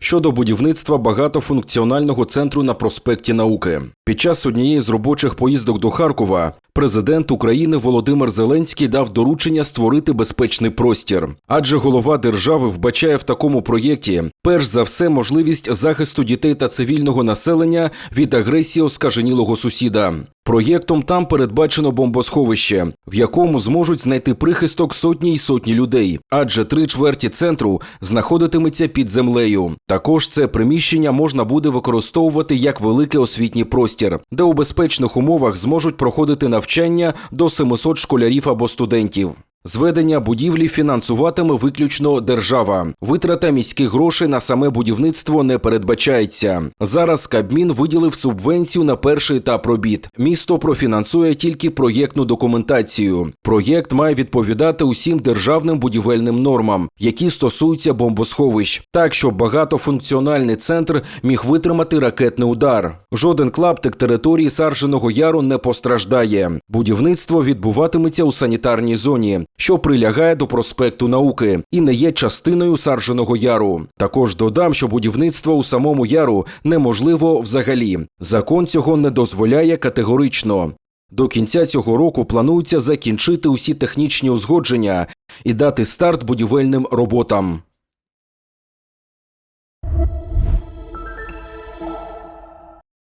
щодо будівництва багатофункціонального центру на проспекті Науки. Під час однієї з робочих поїздок до Харкова президент України Володимир Зеленський дав доручення створити безпечний простір, адже голова держави вбачає в такому проєкті перш за все можливість захисту дітей та цивільного населення від агресії оскаженілого сусіда. Проєктом там передбачено бомбосховище, в якому зможуть знайти прихисток сотні й сотні людей, адже три чверті центру знаходитиметься під землею. Також це приміщення можна буде використовувати як великий освітній простір, де у безпечних умовах зможуть проходити навчання до 700 школярів або студентів. Зведення будівлі фінансуватиме виключно держава. Витрата міських грошей на саме будівництво не передбачається. Зараз Кабмін виділив субвенцію на перший етап робіт. Місто профінансує тільки проєктну документацію. Проєкт має відповідати усім державним будівельним нормам, які стосуються бомбосховищ, так щоб багатофункціональний центр міг витримати ракетний удар. Жоден клаптик території Сарженого Яру не постраждає. Будівництво відбуватиметься у санітарній зоні, що прилягає до проспекту науки і не є частиною Сарженого Яру. Також додам, що будівництво у самому яру неможливо взагалі. Закон цього не дозволяє категорично. До кінця цього року планується закінчити усі технічні узгодження і дати старт будівельним роботам.